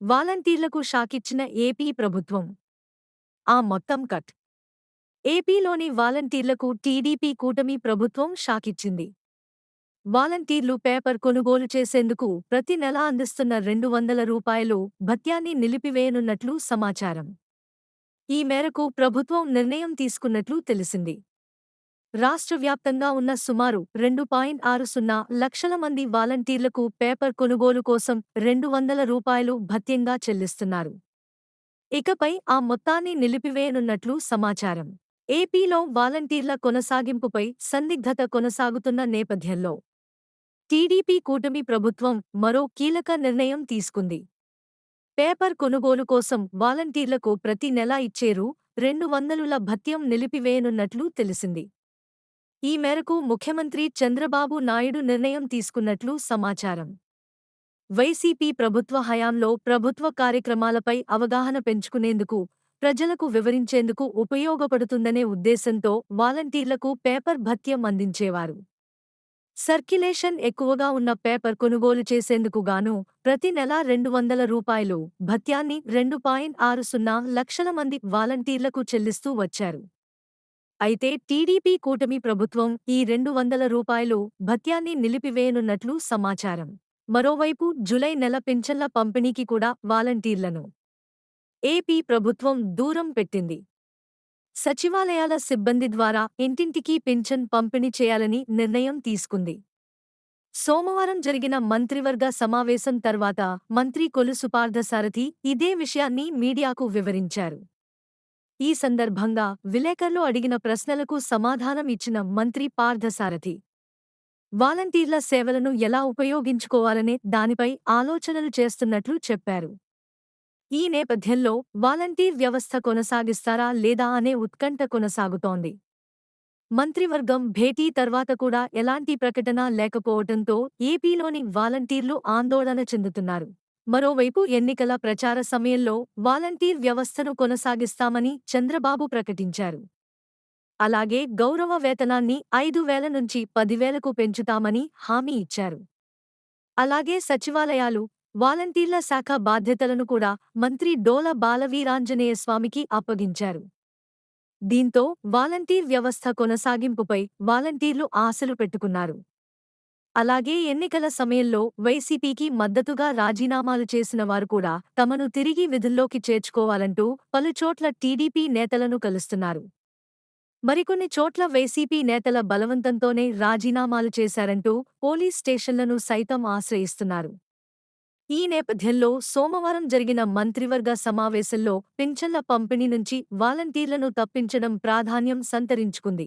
వాలంటీర్లకు షాకిచ్చిన ఏపీ ప్రభుత్వం. ఆ మొత్తం కట్. ఏపీలోని వాలంటీర్లకు టీడీపీ కూటమి ప్రభుత్వం షాకిచ్చింది. వాలంటీర్లు పేపర్ కొనుగోలు చేసేందుకు ప్రతి నెలా అందిస్తున్న రెండు వందల రూపాయలు భత్యాన్ని నిలిపివేయనున్నట్లు సమాచారం. ఈ మేరకు ప్రభుత్వం నిర్ణయం తీసుకున్నట్లు తెలిసింది. రాష్ట్ర వ్యాప్తంగా ఉన్న సుమారు రెండు పాయింట్ ఆరు సున్నా లక్షల మంది వాలంటీర్లకు పేపర్ కొనుగోలు కోసం రెండు వందల రూపాయలు భత్యంగా చెల్లిస్తున్నారు. ఇకపై ఆ మొత్తాన్ని నిలిపివేయనున్నట్లు సమాచారం. ఏపీలో వాలంటీర్ల కొనసాగింపుపై సందిగ్ధత కొనసాగుతున్న నేపథ్యంలో టీడీపీ కూటమి ప్రభుత్వం మరో కీలక నిర్ణయం తీసుకుంది. పేపర్ కొనుగోలు కోసం వాలంటీర్లకు ప్రతి నెలా ఇచ్చేరు రెండు వందలుల భత్యం నిలిపివేయనున్నట్లు తెలిసింది. ఈ మేరకు ముఖ్యమంత్రి చంద్రబాబు నాయుడు నిర్ణయం తీసుకున్నట్లు సమాచారం. వైసీపీ ప్రభుత్వ హయాంలో ప్రభుత్వ కార్యక్రమాలపై అవగాహన పెంచుకునేందుకు ప్రజలకు వివరించేందుకు ఉపయోగపడుతుందనే ఉద్దేశంతో వాలంటీర్లకు పేపర్ భత్యం అందించేవారు. సర్క్యులేషన్ ఎక్కువగా ఉన్న పేపర్ కొనుగోలు చేసేందుకు గాను ప్రతి నెలా రెండు వందల రూపాయలు భత్యాన్ని రెండు పాయింట్ ఆరు సున్నా లక్షల మంది వాలంటీర్లకు చెల్లిస్తూ వచ్చారు. అయితే టీడీపీ కూటమి ప్రభుత్వం ఈ రెండు వందల రూపాయలు భత్యాన్ని నిలిపివేయనున్నట్లు సమాచారం. మరోవైపు జులై నెల పింఛన్ల పంపిణీకి కూడా వాలంటీర్లను. ఏపీ ప్రభుత్వం దూరం పెట్టింది. సచివాలయాల సిబ్బంది ద్వారా ఇంటింటికి పింఛన్ పంపిణీ చేయాలని నిర్ణయం తీసుకుంది. సోమవారం జరిగిన మంత్రివర్గ సమావేశం తర్వాత మంత్రి కొలుసుపార్థసారథి ఇదే విషయాన్ని మీడియాకు వివరించారు. ఈ సందర్భంగా విలేకరులు అడిగిన ప్రశ్నలకు సమాధానం ఇచ్చిన మంత్రి పార్థసారథి. వాలంటీర్ల సేవలను ఎలా ఉపయోగించుకోవాలనే దానిపై ఆలోచనలు చేస్తున్నట్లు చెప్పారు. ఈ నేపథ్యంలో వాలంటీర్ వ్యవస్థ కొనసాగిస్తారా లేదా అనే ఉత్కంఠ కొనసాగుతోంది. మంత్రివర్గం భేటీ తర్వాత కూడా ఎలాంటి ప్రకటన లేకపోవటంతో ఏపీలోని వాలంటీర్లు ఆందోళన చెందుతున్నారు. మరోవైపు ఎన్నికల ప్రచార సమయంలో వాలంటీర్ వ్యవస్థను కొనసాగిస్తామని చంద్రబాబు ప్రకటించారు. అలాగే గౌరవ వేతనాన్ని ఐదు వేల నుంచి పదివేలకు పెంచుతామని హామీ ఇచ్చారు. అలాగే సచివాలయాలు వాలంటీర్ల శాఖ బాధ్యతలను కూడా మంత్రి డోల బాలవీరాంజనేయస్వామికి అప్పగించారు. దీంతో వాలంటీర్ వ్యవస్థ కొనసాగింపుపై వాలంటీర్లు ఆశలు పెట్టుకున్నారు. అలాగే ఎన్నికల సమయంలో వైసీపీకి మద్దతుగా రాజీనామాలు చేసిన వారు కూడా తమను తిరిగి విధుల్లోకి చేర్చుకోవాలంటూ పలుచోట్ల టీడీపీ నేతలను కలుస్తున్నారు. మరికొన్ని చోట్ల వైసీపీ నేతల బలవంతంతోనే రాజీనామాలు చేశారంటూ పోలీస్ స్టేషన్లను సైతం ఆశ్రయిస్తున్నారు. ఈ నేపథ్యంలో సోమవారం జరిగిన మంత్రివర్గ సమావేశంలో పింఛన్ల పంపిణీ నుంచి వాలంటీర్లను తప్పించడం ప్రాధాన్యం సంతరించుకుంది.